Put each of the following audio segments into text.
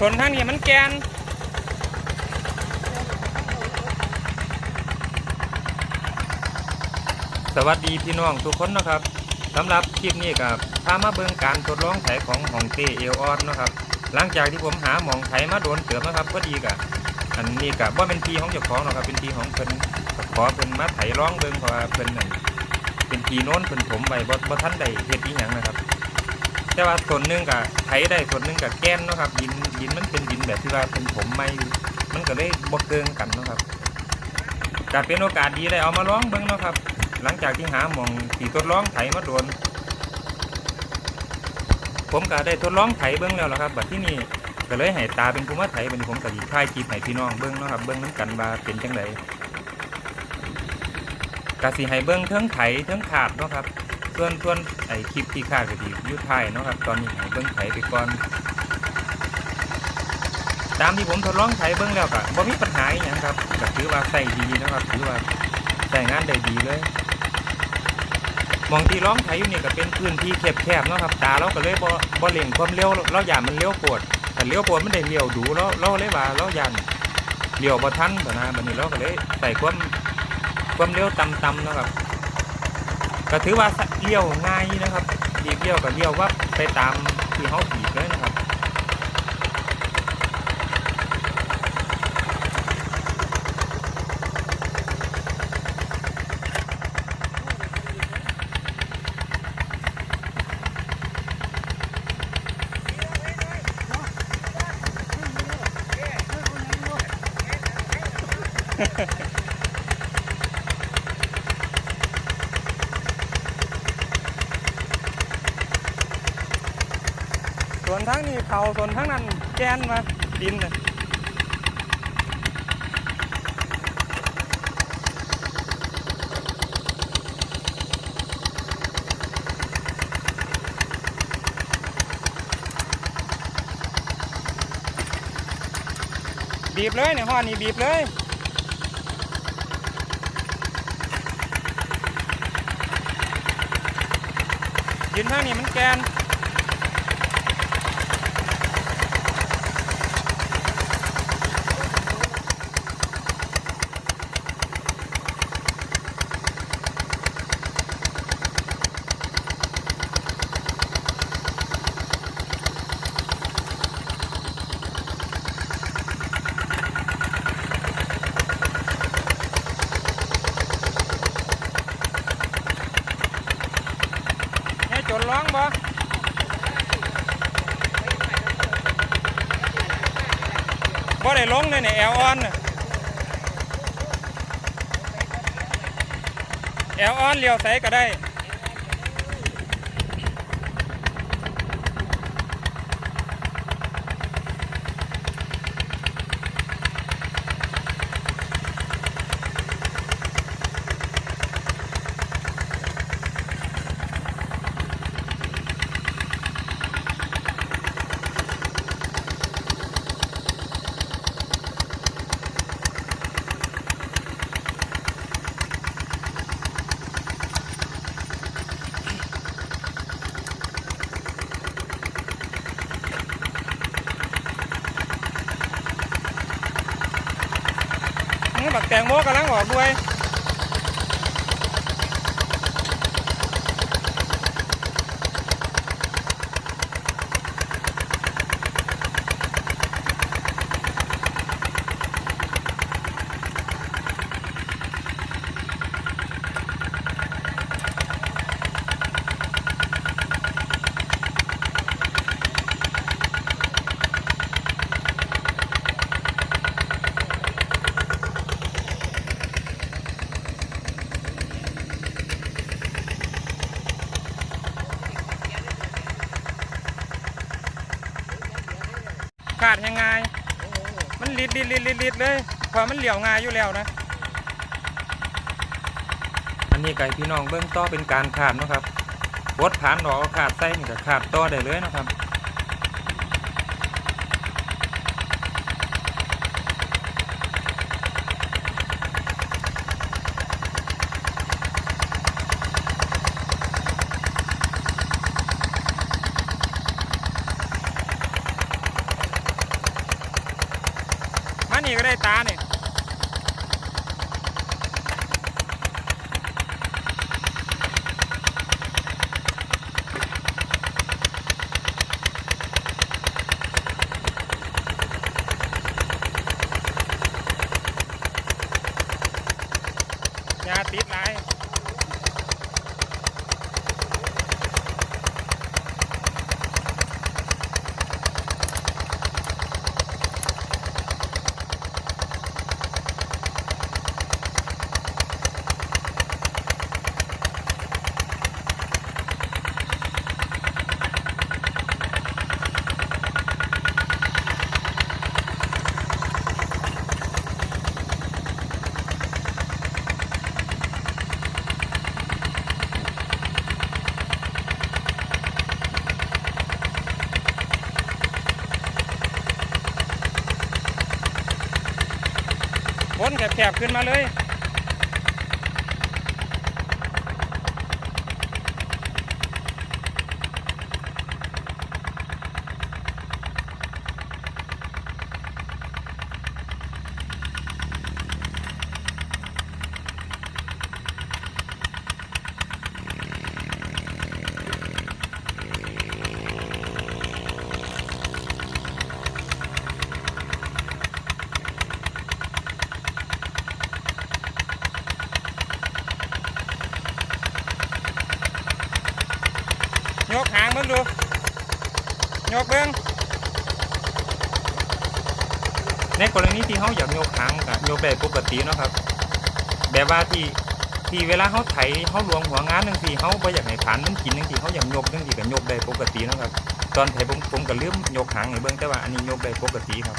ส่วนทางนี้มันแกนสวัสดีพี่น้องทุกคนนะครับสำหรับคลิปนี้กับพามาเบิ่งการทดลองไถของของเตเอลออนนะครับ หลังจากที่ผมหาหมองไถมาโดนเตือนะครับพอดีกับอันนี้กับว่าเป็นทีของเจ้าของนะครับเป็นทีของเพิ่นขอเพิ่นมาไถร้องเบิ่งเพราะว่าเพิ่นเป็นทีโน้นเพิ่นถมไว้บ่บ่ทันได้เฮ็ดอีหยังนะครับ แต่ว่าส่วนหนึงกับไถได้ส่วนหนึงกับแก้นเนาะครับดินดินมันเป็นดินแบบที่ว่าเป็นถมไม่มันก็เลยบ่เกิงกันเนาะครับก็เป็นโอกาสดีได้เอามาลองเบิ่งเนาะครับ หลังจากที่หาหมองสีทดลองไถมาโดน ผมก็ได้ทดลองไถเบิ้งแล้วละครับบัดที่นี่ก็เลยให้ตาเป็นผู้มาไถเป็นผมก็สิถ่ายคลิปให้พี่น้องเบิ้งเนาะครับเบิ้งน้ำกันว่าเป็นจังไดก็สิให้เบิ้งเทิงไถเทิงขาดเนาะครับ ส่วนส่วนไอคลิปที่ขาก็สิอยู่ท้ายเนาะครับตอนนี้ให้เบิ้งไถไปก่อน ตามที่ผมทดลองไถเบิ้งแล้วก็บ่มีปัญหาอย่างครับก็ถือว่าใส่ดีนะครับถือว่าใช้งานได้ดีเลยมองที่ร้องไถอยู่นี่ก็เป็นพื้นที่แคบๆเนาะครับตาเราก็เลยบ่บ่เร่งความเร็วเราอย่ามันเลี้ยวปวดแต่เลี้ยวปวดมันได้เลี้ยวดูเราเราเลยว่าเรายันเลี้ยวบ่ทันบ่นะบัดนี้เราก็เลยใส่ความความเร็วต่ำๆเนาะครับ ก็ถือว่าเลี้ยวง่ายนะครับดีบเลี้ยวก็เลี้ยวว่าไปตามที่เขาขีดเลย ส่วนทั้งนี้เขาส่วนทั้งนั้นแกนมาดินน่ะบีบเลยเนี่ยห้อนี่บีบเลยยืนทางนี้มันแกน เนร้องบ่บ่ได้ลงเลยเนี่ยแอลออนแอลออนเลี้ยวใส่ก็ได้ แตงโมกำลังออกด้วย มันลิดลิดลิดลิดลิดเลยพอมันเหลี่ยวง่ายอยู่แล้วนะ อันนี้ไก่พี่น้องเบื้องต่อเป็นการขาดนะครับวดผ่านดอกเอขาดใส่นี่ก็ขาดต้อได้เลยนะครับ ตาเนี่ย ขึ้นมาเลยกหางมึงดู ยกเบิ้งในก รณีที่เขาอยากโยกหางกับยกได้ปกติเนาะครับ แบบว่าที่ที่เวลาเขาไถเขาลวงหัวงานหนึ่งทีเขาไปอยากให้ผ่านมันกินหนึ่งทีเขาอยากโยกหนึ่งทีกับโยกได้ปกติเนาะครับ ตอนไถผมผมก็เลื่อมโยกหางในเบื้องแต่ว่าอันนี้โยกได้ปกติครับ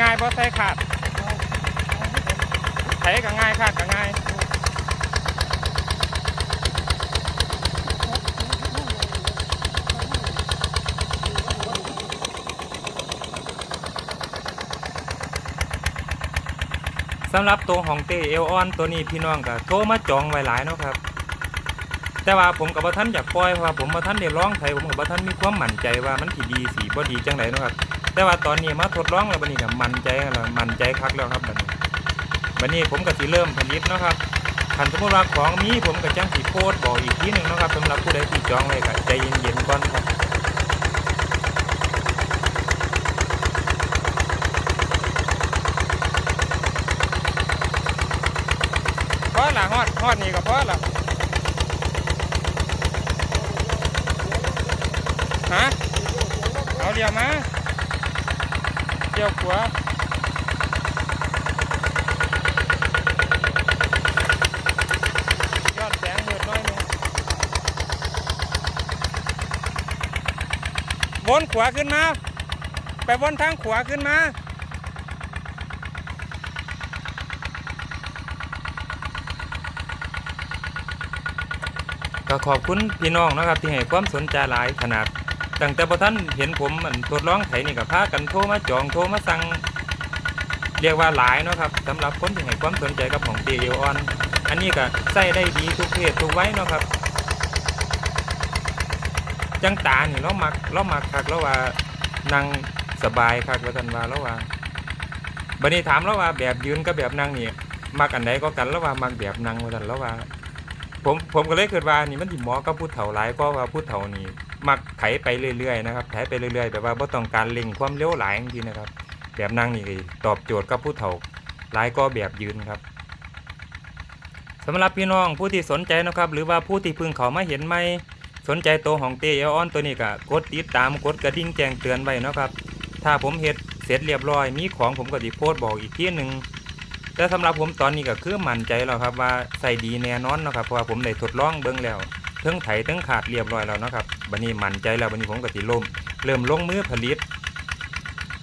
ง่ายบ่ใส่ขาดไถก็ง่ายขาดก็ง่ายสำหรับตัวของเตเอลออนตัวนี้พี่น้องก็โทรมาจองไว้หลายเนาะครับ แต่ว่าผมกับบ่ทันอยากปล่อยเพราะว่าผมบ่ทันได้องไถผมกับบ่ทันมีความมั่นใจว่ามันสิดีสีบ่ดีจังไดเนาะครับ แต่ว่าตอนนี้มาทดลองแล้วบันี้ก็มั่นใจแล้วมันใจคักแล้วครับบันี้บันี้ผมก็สิเริ่มผลิตนะครับคันสมมุติว่าของมีผมก็จังสิโพสต์บอกอีกทีหนึ่งนะครับสำหรับผู้ใดที่จองไว้ก็ใจเย็นๆก่อนครับพอละฮอดฮอดนี่ก็พอละฮะ เอาเดียวมาเดียวขวาย้อนแสงมืดน้อยหนึง วนขวาขึ้นมา ไปวนทางขวาขึ้นมา ก็ขอบคุณพี่น้องนะครับที่ให้ความสนใจหลายขนาดตั้งแต่พอท่านเห็นผมมันทดลองไถนี่กับพากันโทรมาจองโทรมาสั่งเรียกว่าหลายเนาะครับสำหรับคนที่ให้ความสนใจกับของเตเอออน อันนี้ก็ใส่ได้ดีทุกเพศทุกไว้เนาะครับ จังตานี่เรามักเรามักคักแล้วว่านั่งสบายคักว่าท่านว่าแล้วว่าบัดนี้ถามแล้วว่าแบบยืนกับแบบนั่งนี่มักอันใดก็กันแล้วว่ามักแบบนั่งว่าท่านแล้วว่า ผมผมก็เลยคิดว่านี่มันสิเหมาะกับผู้เฒ่าหลายก็ว่าผู้เฒ่านี่มักไถไปเรื่อยๆนะครับไถไปเรื่อยๆแบบว่าบ่ต้องการเร่งความเร็วหลายจริงๆนะครับ แบบนั่งนี่ตอบโจทย์กับผู้เฒ่าหลายก็แบบยืนครับสำหรับพี่น้องผู้ที่สนใจนะครับ หรือว่าผู้ที่เพิ่งเขามาเห็นใหม สนใจตัวของเตเอออนตัวนี้ก็กดติดตามกดกระดิ่งแจ้งเตือนไว้นะครับถ้าผมเฮ็ดเสร็จเรียบร้อยมีของผมก็สิโพสบอกอีกทีหนึ่งแต่สำหรับผมตอนนี้ก็คือมั่นใจแล้วครับว่าใส่ดีแน่นอนนะครับเพราะว่าผมได้ทดลองเบิ่งแล้วเทั้งไถเทั้งขาดเรียบร้อยแล้วนะครับบัดนี้มั่นใจแล้วบัดนี้ผมก็สิล่มเริ่มลงมือผลิต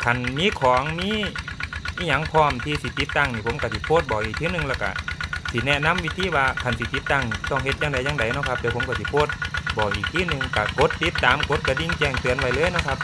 คันมีของมีอีหยังพร้อมที่สิติดตั้งนี่ผมก็สิโพสบอกอีกทีหนึ่งแล้วก็สิแนะนำวิธีว่าคันสิติดตั้งต้องเฮ็ดจังใดจังใดเนาะครับเดี๋ยวผมก็สิโพสต์ บอกอีกทีหนึ่งก็กดติดตามกดกระดิ่งแจ้งเตือนไว้เลยนะครับ